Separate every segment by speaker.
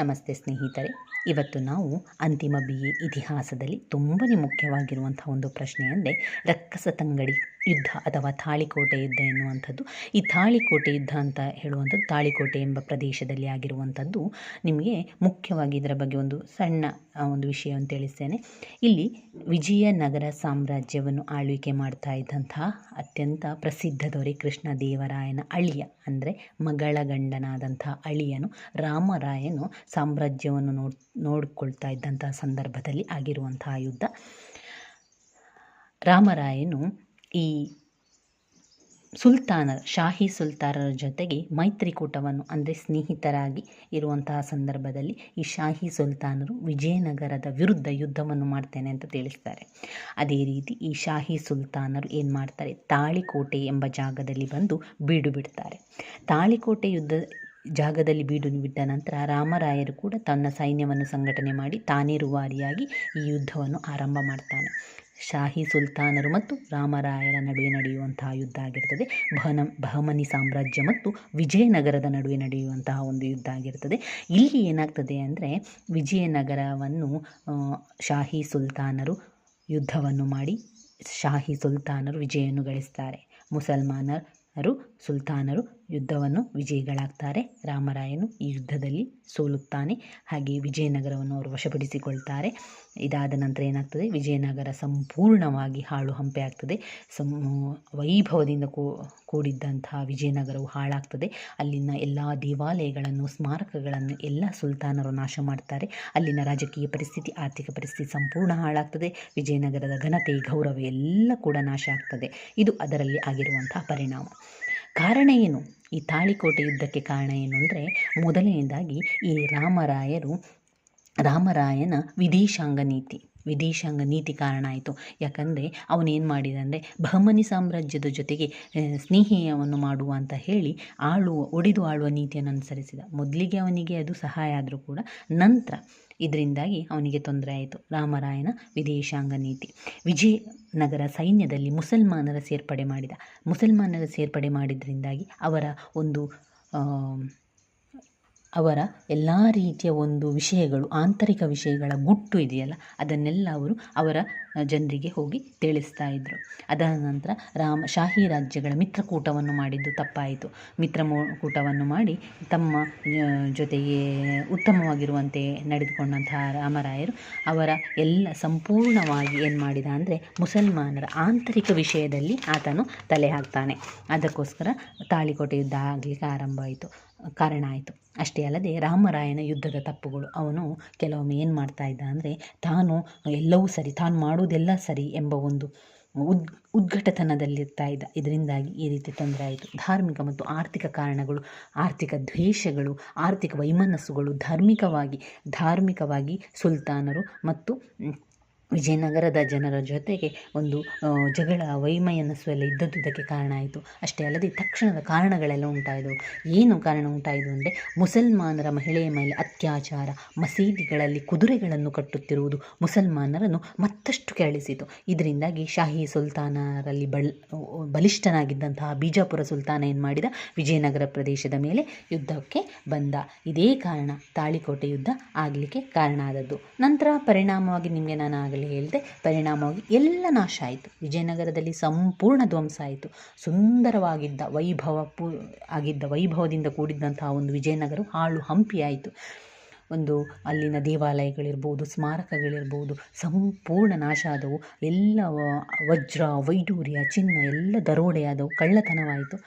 Speaker 1: ನಮಸ್ತೆ ಸ್ನೇಹಿತರೆ. ಇವತ್ತು ನಾವು ಅಂತಿಮ ಬಿ ಎ ಇತಿಹಾಸದಲ್ಲಿ ತುಂಬಾ ಮುಖ್ಯವಾಗಿರುವಂಥ ಒಂದು ಪ್ರಶ್ನೆ ಅಂದರೆ ರಕ್ಕಸ ತಂಗಡಿ ಯುದ್ಧ ಅಥವಾ ತಾಳಿಕೋಟೆ ಯುದ್ಧ ಎನ್ನುವಂಥದ್ದು. ಈ ತಾಳಿಕೋಟೆ ಯುದ್ಧ ಅಂತ ಹೇಳುವಂಥದ್ದು ತಾಳಿಕೋಟೆ ಎಂಬ ಪ್ರದೇಶದಲ್ಲಿ ಆಗಿರುವಂಥದ್ದು ನಿಮಗೆ ಮುಖ್ಯವಾಗಿ ಇದರ ಬಗ್ಗೆ ಒಂದು ಸಣ್ಣ ಒಂದು ವಿಷಯ ಅಂತ ತಿಳಿಸ್ತೇನೆ. ಇಲ್ಲಿ ವಿಜಯನಗರ ಸಾಮ್ರಾಜ್ಯವನ್ನು ಆಳ್ವಿಕೆ ಮಾಡ್ತಾ ಇದ್ದಂತಹ ಅತ್ಯಂತ ಪ್ರಸಿದ್ಧ ದೊರೆ ಕೃಷ್ಣದೇವರಾಯನ ಅಳಿಯ ಅಂದರೆ ಮಗಳ ಗಂಡನಾದಂಥ ಅಳಿಯನು ರಾಮರಾಯನು ಸಾಮ್ರಾಜ್ಯವನ್ನು ನೋಡ್, ನೋಡಿಕೊಳ್ತಾ ಇದ್ದಂತಹ ಸಂದರ್ಭದಲ್ಲಿ ಆಗಿರುವಂತಹ ಯುದ್ಧ. ರಾಮರಾಯನು ಈ ಸುಲ್ತಾನರ, ಶಾಹಿ ಸುಲ್ತಾನರ ಜೊತೆಗೆ ಮೈತ್ರಿಕೂಟವನ್ನು, ಅಂದರೆ ಸ್ನೇಹಿತರಾಗಿ ಇರುವಂತಹ ಸಂದರ್ಭದಲ್ಲಿ ಈ ಶಾಹಿ ಸುಲ್ತಾನರು ವಿಜಯನಗರದ ವಿರುದ್ಧ ಯುದ್ಧವನ್ನು ಮಾಡ್ತೇನೆ ಅಂತ ತಿಳಿಸ್ತಾರೆ. ಅದೇ ರೀತಿ ಈ ಶಾಹಿ ಸುಲ್ತಾನರು ಏನು ಮಾಡ್ತಾರೆ? ತಾಳಿಕೋಟೆ ಎಂಬ ಜಾಗದಲ್ಲಿ ಬಂದು ಬೀಡು ಬಿಡ್ತಾರೆ. ತಾಳಿಕೋಟೆ ಯುದ್ಧ ಜಾಗದಲ್ಲಿ ಬೀಡು ಬಿಟ್ಟ ನಂತರ ರಾಮರಾಯರು ಕೂಡ ತನ್ನ ಸೈನ್ಯವನ್ನು ಸಂಘಟನೆ ಮಾಡಿ ತಾನೇ ರುವಾರಿಯಾಗಿ ಈ ಯುದ್ಧವನ್ನು ಆರಂಭ ಮಾಡ್ತಾನೆ. ಶಾಹಿ ಸುಲ್ತಾನರು ಮತ್ತು ರಾಮರಾಯರ ನಡುವೆ ನಡೆಯುವಂತಹ ಯುದ್ಧ ಆಗಿರ್ತದೆ. ಬಹನ ಬಹಮನಿ ಸಾಮ್ರಾಜ್ಯ ಮತ್ತು ವಿಜಯನಗರದ ನಡುವೆ ನಡೆಯುವಂತಹ ಒಂದು ಯುದ್ಧ ಆಗಿರ್ತದೆ. ಇಲ್ಲಿ ಏನಾಗ್ತದೆ ಅಂದರೆ ವಿಜಯನಗರವನ್ನು ಶಾಹಿ ಸುಲ್ತಾನರು ಯುದ್ಧವನ್ನು ಮಾಡಿ ಶಾಹಿ ಸುಲ್ತಾನರು ವಿಜಯವನ್ನು ಗಳಿಸ್ತಾರೆ. ಮುಸಲ್ಮಾನರು ಸುಲ್ತಾನರು ಯುದ್ಧವನ್ನು ವಿಜಯಿಗಳಾಗ್ತಾರೆ. ರಾಮರಾಯನು ಈ ಯುದ್ಧದಲ್ಲಿ ಸೋಲುತ್ತಾನೆ. ಹಾಗೆ ವಿಜಯನಗರವನ್ನು ಅವರು ವಶಪಡಿಸಿಕೊಳ್ತಾರೆ. ಇದಾದ ನಂತರ ಏನಾಗ್ತದೆ? ವಿಜಯನಗರ ಸಂಪೂರ್ಣವಾಗಿ ಹಾಳು ಹಂಪೆ ಆಗ್ತದೆ. ಸಂ ವೈಭವದಿಂದ ಕೂಡಿದ್ದಂತಹ ವಿಜಯನಗರವು ಹಾಳಾಗ್ತದೆ. ಅಲ್ಲಿನ ಎಲ್ಲ ದೇವಾಲಯಗಳನ್ನು, ಸ್ಮಾರಕಗಳನ್ನು ಎಲ್ಲ ಸುಲ್ತಾನರು ನಾಶ ಮಾಡ್ತಾರೆ. ಅಲ್ಲಿನ ರಾಜಕೀಯ ಪರಿಸ್ಥಿತಿ, ಆರ್ಥಿಕ ಪರಿಸ್ಥಿತಿ ಸಂಪೂರ್ಣ ಹಾಳಾಗ್ತದೆ. ವಿಜಯನಗರದ ಘನತೆ, ಗೌರವ ಎಲ್ಲ ಕೂಡ ನಾಶ ಆಗ್ತದೆ. ಇದು ಅದರಲ್ಲಿ ಆಗಿರುವಂತಹ ಪರಿಣಾಮ. ಕಾರಣ ಏನು? ಈ ತಾಳಿಕೋಟೆ ಯುದ್ಧಕ್ಕೆ ಕಾರಣ ಏನು ಅಂದರೆ ಮೊದಲನೆಯದಾಗಿ ಈ ರಾಮರಾಯರು ರಾಮರಾಯನ ವಿದೇಶಾಂಗ ನೀತಿ. ವಿದೇಶಾಂಗ ನೀತಿ ಕಾರಣ ಆಯಿತು. ಯಾಕಂದರೆ ಅವನೇನು ಮಾಡಿದ ಅಂದರೆ ಬಹಮನಿ ಸಾಮ್ರಾಜ್ಯದ ಜೊತೆಗೆ ಸ್ನೇಹೀಯವನ್ನು ಮಾಡುವ ಅಂತ ಹೇಳಿ ಆಳುವ, ಒಡೆದು ಆಳುವ ನೀತಿಯನ್ನು ಅನುಸರಿಸಿದ. ಮೊದಲಿಗೆ ಅವನಿಗೆ ಅದು ಸಹಾಯ ಆದರೂ ಕೂಡ ನಂತರ ಇದರಿಂದಾಗಿ ಅವನಿಗೆ ತೊಂದರೆ ಆಯಿತು. ರಾಮರಾಯನ ವಿದೇಶಾಂಗ ನೀತಿ. ವಿಜಯನಗರ ಸೈನ್ಯದಲ್ಲಿ ಮುಸಲ್ಮಾನರ ಸೇರ್ಪಡೆ ಮಾಡಿದ. ಮುಸಲ್ಮಾನರ ಸೇರ್ಪಡೆ ಮಾಡಿದ್ರಿಂದಾಗಿ ಅವರ ಒಂದು ಅವರ ಎಲ್ಲ ರೀತಿಯ ಒಂದು ವಿಷಯಗಳು, ಆಂತರಿಕ ವಿಷಯಗಳ ಗುಟ್ಟು ಇದೆಯಲ್ಲ, ಅದನ್ನೆಲ್ಲ ಅವರು ಅವರ ಜನರಿಗೆ ಹೋಗಿ ತಿಳಿಸ್ತಾ ಇದ್ದರು ಅದಾದ ನಂತರ ರಾಮ, ಶಾಹಿ ರಾಜ್ಯಗಳ ಮಿತ್ರಕೂಟವನ್ನು ಮಾಡಿದ್ದು ತಪ್ಪಾಯಿತು. ಮಿತ್ರ ಕೂಟವನ್ನು ಮಾಡಿ ತಮ್ಮ ಜೊತೆಗೆ ಉತ್ತಮವಾಗಿರುವಂತೆ ನಡೆದುಕೊಂಡಂತಹ ರಾಮರಾಯರು ಅವರ ಎಲ್ಲ ಸಂಪೂರ್ಣವಾಗಿ ಏನು ಮಾಡಿದ ಅಂದರೆ ಮುಸಲ್ಮಾನರ ಆಂತರಿಕ ವಿಷಯದಲ್ಲಿ ಆತನು ತಲೆ ಹಾಕ್ತಾನೆ. ಅದಕ್ಕೋಸ್ಕರ ತಾಳಿಕೋಟೆ ಯುದ್ಧ ಆಗಲಿಕ್ಕೆ ಆರಂಭ ಆಯಿತು, ಕಾರಣ ಆಯಿತು. ಅಷ್ಟೇ. ಅಲ್ಲದೆ ರಾಮರಾಯನ ಯುದ್ಧದ ತಪ್ಪುಗಳು. ಅವನು ಕೆಲವೊಮ್ಮೆ ಏನು ಮಾಡ್ತಾ ಇದ್ದ ಅಂದರೆ, ತಾನು ಎಲ್ಲವೂ ಸರಿ, ತಾನು ಮಾಡುವುದೆಲ್ಲ ಸರಿ ಎಂಬ ಒಂದು ಉದ್, ಉದ್ಘಟತನದಲ್ಲಿರ್ತಾ ಇದ್ದ. ಇದರಿಂದಾಗಿ ಈ ರೀತಿ ತೊಂದರೆ ಆಯಿತು. ಧಾರ್ಮಿಕ ಮತ್ತು ಆರ್ಥಿಕ ಕಾರಣಗಳು, ಆರ್ಥಿಕ ದ್ವೇಷಗಳು, ಆರ್ಥಿಕ ವೈಮನಸ್ಸುಗಳು ಧಾರ್ಮಿಕವಾಗಿ ಧಾರ್ಮಿಕವಾಗಿ ಸುಲ್ತಾನರು ಮತ್ತು ವಿಜಯನಗರದ ಜನರ ಜೊತೆಗೆ ಒಂದು ಜಗಳ ವೈಮನಸ್ಸು ಇದ್ದದ್ದುದಕ್ಕೆ ಕಾರಣ ಆಯಿತು. ಅಷ್ಟೇ ಅಲ್ಲದೆ ತಕ್ಷಣದ ಕಾರಣಗಳೆಲ್ಲ ಉಂಟಾಯಿತು ಏನು ಕಾರಣ ಉಂಟಾಯಿತು ಅಂದರೆ ಮುಸಲ್ಮಾನರ ಮಹಿಳೆಯ ಮೇಲೆ ಅತ್ಯಾಚಾರ, ಮಸೀದಿಗಳಲ್ಲಿ ಕುದುರೆಗಳನ್ನು ಕಟ್ಟುತ್ತಿರುವುದು ಮುಸಲ್ಮಾನರನ್ನು ಮತ್ತಷ್ಟು ಕೆರಳಿಸಿತು. ಇದರಿಂದಾಗಿ ಶಾಹಿ ಸುಲ್ತಾನರಲ್ಲಿ ಬಲ್, ಬಲಿಷ್ಠನಾಗಿದ್ದಂತಹ ಬಿಜಾಪುರ ಸುಲ್ತಾನ ಏನು ಮಾಡಿದ? ವಿಜಯನಗರ ಪ್ರದೇಶದ ಮೇಲೆ ಯುದ್ಧಕ್ಕೆ ಬಂದ. ಇದೇ ಕಾರಣ ತಾಳಿಕೋಟೆ ಯುದ್ಧ ಆಗಲಿಕ್ಕೆ ಕಾರಣ ಆದದ್ದು. ನಂತರ ಪರಿಣಾಮವಾಗಿ ನಿಮಗೆ ನಾನು ಆಗಲಿ ಹೇಳಿದೆ, ಪರಿಣಾಮವಾಗಿ ಎಲ್ಲ ನಾಶ ಆಯಿತು. ವಿಜಯನಗರದಲ್ಲಿ ಸಂಪೂರ್ಣ ಧ್ವಂಸ ಆಯಿತು. ಸುಂದರವಾಗಿದ್ದ ವೈಭವ ಪೂ, ಆಗಿದ್ದ ವೈಭವದಿಂದ ಕೂಡಿದ್ದಂತಹ ಒಂದು ವಿಜಯನಗರ ಹಾಳು ಹಂಪಿ ಆಯಿತು. ಒಂದು ಅಲ್ಲಿನ ದೇವಾಲಯಗಳಿರ್ಬೋದು, ಸ್ಮಾರಕಗಳಿರ್ಬೋದು, ಸಂಪೂರ್ಣ ನಾಶ ಆದವು. ಎಲ್ಲ ವಜ್ರ, ವೈಡೂರ್ಯ, ಚಿನ್ನ, ಎಲ್ಲ ದರೋಡೆಯಾದವು ಕಳ್ಳತನವಾಯಿತು.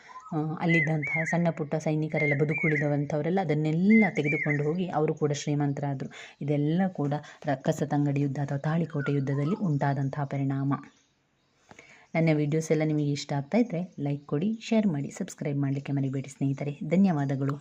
Speaker 1: ಅಲ್ಲಿದ್ದಂತಹ ಸಣ್ಣ ಪುಟ್ಟ ಸೈನಿಕರೆಲ್ಲ ಬದುಕುಳಿದವಂಥವರೆಲ್ಲ ಅದನ್ನೆಲ್ಲ ತೆಗೆದುಕೊಂಡು ಹೋಗಿ ಅವರು ಕೂಡ ಶ್ರೀಮಂತರಾದರು. ಇದೆಲ್ಲ ಕೂಡ ರಕ್ಕಸ ತಂಗಡಿ ಯುದ್ಧ ಅಥವಾ ತಾಳಿಕೋಟೆ ಯುದ್ಧದಲ್ಲಿ ಉಂಟಾದಂತಹ ಪರಿಣಾಮ. ನನ್ನ ವಿಡಿಯೋಸ್ ಎಲ್ಲ ನಿಮಗೆ ಇಷ್ಟ ಆಗ್ತಾ ಇದ್ದರೆ ಲೈಕ್ ಕೊಡಿ ಶೇರ್ ಮಾಡಿ ಸಬ್ಸ್ಕ್ರೈಬ್ ಮಾಡಲಿಕ್ಕೆ ಮರಿಬೇಡಿ ಸ್ನೇಹಿತರೆ. ಧನ್ಯವಾದಗಳು.